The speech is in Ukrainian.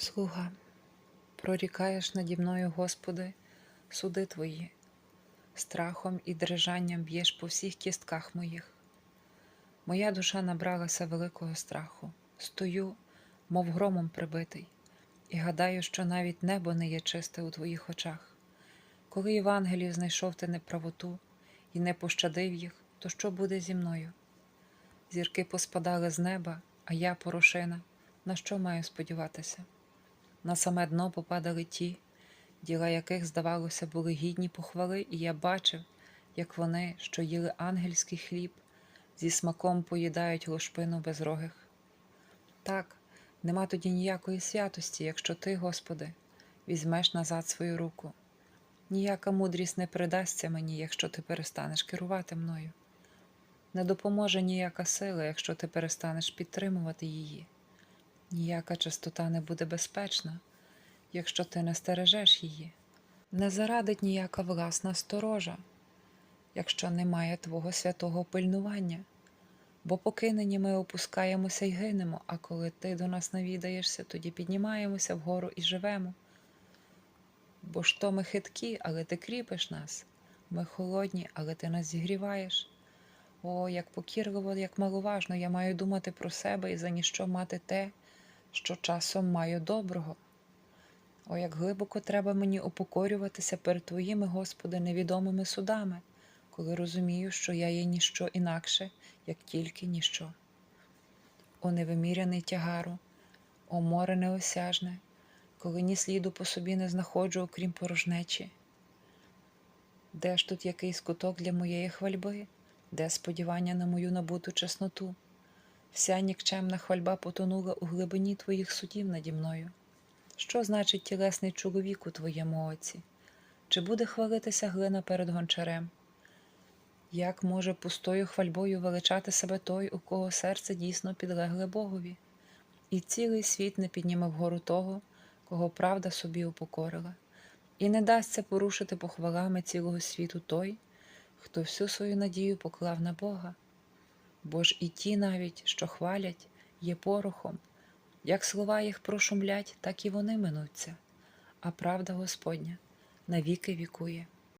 Слуга, прорікаєш наді мною, Господи, суди Твої, страхом і дрижанням б'єш по всіх кістках моїх. Моя душа набралася великого страху, стою, мов громом прибитий, і гадаю, що навіть небо не є чисте у Твоїх очах. Коли Євангелів знайшов ти неправоту і не пощадив їх, то що буде зі мною? Зірки поспадали з неба, а я порошина. На що маю сподіватися? На саме дно попадали ті, діла яких, здавалося, були гідні похвали, і я бачив, як вони, що їли ангельський хліб, зі смаком поїдають лошпину безрогих. Так, нема тоді ніякої святості, якщо ти, Господи, візьмеш назад свою руку. Ніяка мудрість не придасться мені, якщо ти перестанеш керувати мною. Не допоможе ніяка сила, якщо ти перестанеш підтримувати її. Ніяка чистота не буде безпечна, якщо ти не стережеш її. Не зарадить ніяка власна сторожа, якщо немає Твого святого пильнування. Бо поки нині ми опускаємося й гинемо, а коли ти до нас навідаєшся, тоді піднімаємося вгору і живемо. Бо ж то ми хиткі, але ти кріпиш нас, ми холодні, але ти нас зігріваєш. О, як покірливо, як маловажно я маю думати про себе і за ніщо мати те, що часом маю доброго. О, як глибоко треба мені упокорюватися перед Твоїми, Господи, невідомими судами, коли розумію, що я є ніщо інакше, як тільки ніщо. О невиміряний тягару, о море неосяжне, коли ні сліду по собі не знаходжу, окрім порожнечі. Де ж тут якийсь куток для моєї хвальби, де сподівання на мою набуту чесноту? Вся нікчемна хвальба потонула у глибині твоїх судів наді мною. Що значить тілесний чоловік у твоєму оці? Чи буде хвалитися глина перед гончарем? Як може пустою хвальбою величати себе той, у кого серце дійсно підлегле Богові, і цілий світ не підніме вгору того, кого правда собі упокорила, і не дасться порушити похвалами цілого світу той, хто всю свою надію поклав на Бога? Бо ж і ті навіть, що хвалять, є порохом, як слова їх прошумлять, так і вони минуться, а правда Господня навіки вікує.